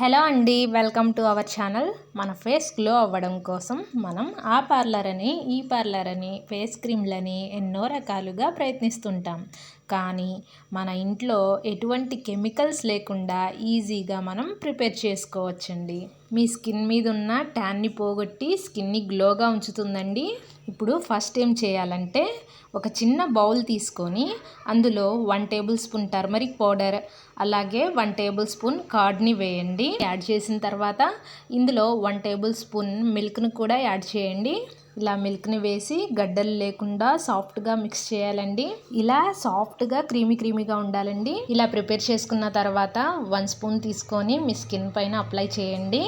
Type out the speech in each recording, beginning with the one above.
Hello అండి welcome to our channel. మన face glow అవ్వడం కోసం మనం ఆ పార్లర్ అని ఈ పార్లర్ అని ఫేస్ క్రీమ్లని ఎన్నో రకాలుగా ప్రయత్నిస్తుంటాం. కానీ మన ఇంట్లో ఎటువంటి కెమికల్స్ లేకుండా ఈజీగా మనం ప్రిపేర్ చేసుకోవచ్చండి. మీ స్కిన్ మీద ఉన్న ట్యాన్ని పోగొట్టి స్కిన్ని గ్లోగా ఉంచుతుందండి. ఇప్పుడు ఫస్ట్ ఏం చేయాలంటే ఒక చిన్న బౌల్ తీసుకొని అందులో one tablespoon turmeric powder అలాగే వన్ టేబుల్ స్పూన్ కార్డ్ని వేయండి. యాడ్ చేసిన తర్వాత ఇందులో వన్ టేబుల్ స్పూన్ మిల్క్ను కూడా యాడ్ చేయండి. ఇలా మిల్క్ని వేసి గడ్డలు లేకుండా సాఫ్ట్గా మిక్స్ చేయాలండి. ఇలా సాఫ్ట్గా క్రీమీ క్రీమీగా ఉండాలండి. ఇలా ప్రిపేర్ చేసుకున్న తర్వాత వన్ స్పూన్ తీసుకొని మీ స్కిన్ పైన అప్లై చేయండి.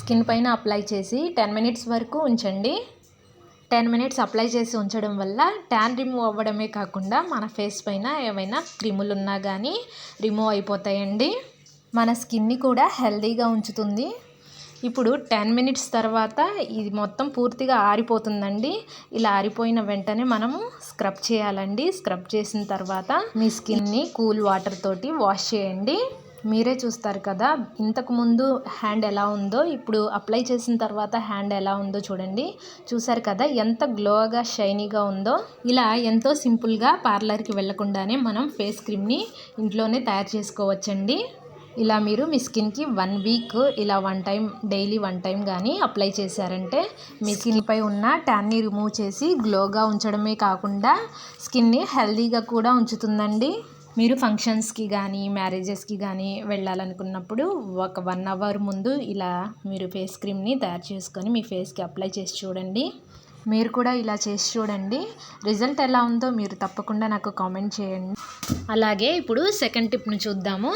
స్కిన్ పైన అప్లై చేసి టెన్ మినిట్స్ వరకు ఉంచండి. టెన్ మినిట్స్ అప్లై చేసి ఉంచడం వల్ల ట్యాన్ రిమూవ్ అవ్వడమే కాకుండా మన ఫేస్ పైన ఏమైనా క్రిములు ఉన్నా కానీ రిమూవ్ అయిపోతాయండి. మన స్కిన్ని కూడా హెల్తీగా ఉంచుతుంది. ఇప్పుడు టెన్ మినిట్స్ తర్వాత ఇది మొత్తం పూర్తిగా ఆరిపోతుందండి. ఇలా ఆరిపోయిన వెంటనే మనము స్క్రబ్ చేయాలండి. స్క్రబ్ చేసిన తర్వాత మీ స్కిన్ని కూల్ వాటర్ తోటి వాష్ చేయండి. మీరే చూస్తారు కదా. ఇంతకుముందు హ్యాండ్ ఎలా ఉందో ఇప్పుడు అప్లై చేసిన తర్వాత హ్యాండ్ ఎలా ఉందో చూడండి. చూసారు కదా ఎంత గ్లోగా షైనీగా ఉందో. ఇలా ఎంతో సింపుల్గా పార్లర్కి వెళ్ళకుండానే మనం ఫేస్ క్రీమ్ని ఇంట్లోనే తయారు చేసుకోవచ్చండి. ఇలా మీరు మీ స్కిన్కి వన్ వీక్ ఇలా one time daily one time కానీ అప్లై చేశారంటే మీ స్కిన్పై ఉన్న ట్యాన్ని రిమూవ్ చేసి గ్లోగా ఉంచడమే కాకుండా స్కిన్ని హెల్తీగా కూడా ఉంచుతుందండి. మీరు ఫంక్షన్స్కి కానీ మ్యారేజెస్కి కానీ వెళ్ళాలనుకున్నప్పుడు ఒక వన్ అవర్ ముందు ఇలా మీరు ఫేస్ క్రీమ్ని తయారు చేసుకొని మీ ఫేస్కి అప్లై చేసి చూడండి. మీరు కూడా ఇలా చేసి చూడండి. రిజల్ట్ ఎలా ఉందో మీరు తప్పకుండా నాకు కామెంట్ చేయండి. అలాగే ఇప్పుడు సెకండ్ టిప్ను చూద్దాము.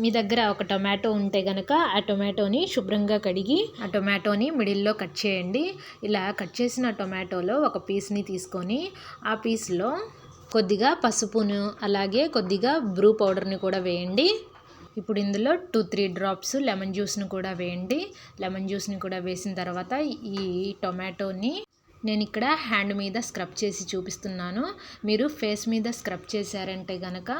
మీ దగ్గర ఒక టొమాటో ఉంటే కనుక ఆ టొమాటోని శుభ్రంగా కడిగి ఆ టొమాటోని మిడిల్లో కట్ చేయండి. ఇలా కట్ చేసిన టొమాటోలో ఒక పీస్ని తీసుకొని ఆ పీస్లో కొద్దిగా పసుపును అలాగే కొద్దిగా బ్రూ పౌడర్ని కూడా వేయండి. ఇప్పుడు ఇందులో టూ త్రీ డ్రాప్స్ లెమన్ జ్యూస్ని కూడా వేయండి. లెమన్ జ్యూస్ని కూడా వేసిన తర్వాత ఈ టొమాటోని నేను ఇక్కడ హ్యాండ్ మీద స్క్రబ్ చేసి చూపిస్తున్నాను. మీరు ఫేస్ మీద స్క్రబ్ చేశారంటే కనుక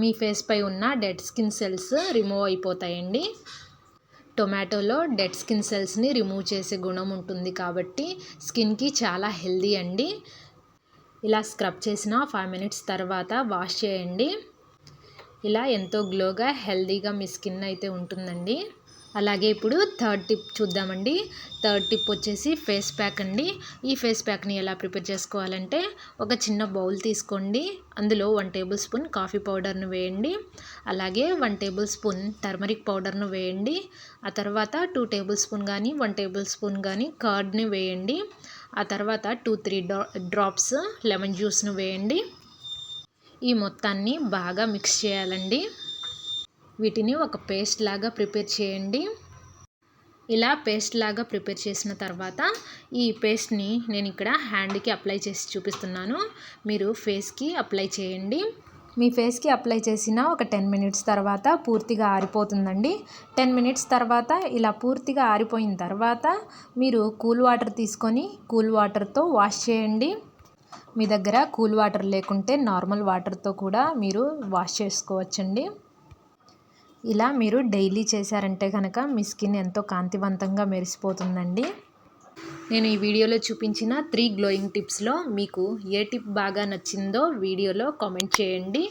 మీ ఫేస్పై ఉన్న డెడ్ స్కిన్ సెల్స్ రిమూవ్ అయిపోతాయండి. టొమాటోలో డెడ్ స్కిన్ సెల్స్ని రిమూవ్ చేసే గుణం ఉంటుంది కాబట్టి స్కిన్కి చాలా హెల్దీ అండి. ఇలా స్క్రబ్ చేసిన ఫైవ్ మినిట్స్ తర్వాత వాష్ చేయండి. ఇలా ఎంతో గ్లోగా హెల్దీగా మీ స్కిన్ అయితే ఉంటుందండి. అలాగే ఇప్పుడు థర్డ్ టిప్ చూద్దామండి. థర్డ్ టిప్ వచ్చేసి ఫేస్ ప్యాక్ అండి. ఈ ఫేస్ ప్యాక్ని ఎలా ప్రిపేర్ చేసుకోవాలంటే ఒక చిన్న బౌల్ తీసుకోండి. అందులో వన్ టేబుల్ స్పూన్ కాఫీ పౌడర్ను వేయండి. అలాగే వన్ టేబుల్ స్పూన్ టర్మరిక్ పౌడర్ను వేయండి. ఆ తర్వాత టూ టేబుల్ స్పూన్ కానీ వన్ టేబుల్ స్పూన్ కానీ కర్డ్ని వేయండి. ఆ తర్వాత టూ త్రీ డ్రాప్స్ లెమన్ జ్యూస్ను వేయండి. ఈ మొత్తాన్ని బాగా మిక్స్ చేయాలండి. వీటిని ఒక పేస్ట్ లాగా ప్రిపేర్ చేయండి. ఇలా పేస్ట్ లాగా ప్రిపేర్ చేసిన తర్వాత ఈ పేస్ట్ని నేను ఇక్కడ హ్యాండ్కి అప్లై చేసి చూపిస్తున్నాను. మీరు ఫేస్కి అప్లై చేయండి. మీ ఫేస్కి అప్లై చేసిన ఒక టెన్ మినిట్స్ తర్వాత పూర్తిగా ఆరిపోతుందండి. టెన్ మినిట్స్ తర్వాత ఇలా పూర్తిగా ఆరిపోయిన తర్వాత మీరు కూల్ వాటర్ తీసుకొని కూల్ వాటర్తో వాష్ చేయండి. మీ దగ్గర కూల్ వాటర్ లేకుంటే నార్మల్ వాటర్తో కూడా మీరు వాష్ చేసుకోవచ్చండి. ఇలా మీరు డైలీ చేశారంటే కనుక మీ స్కిన్ ఎంతో కాంతివంతంగా మెరిసిపోతుందండి. నేను ఈ వీడియోలో చూపించిన త్రీ గ్లోయింగ్ టిప్స్లో మీకు ఏ టిప్ బాగా నచ్చిందో వీడియోలో కామెంట్ చేయండి.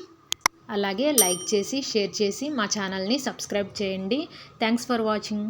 అలాగే లైక్ చేసి షేర్ చేసి మా ఛానల్ని సబ్స్క్రైబ్ చేయండి. Thanks for watching.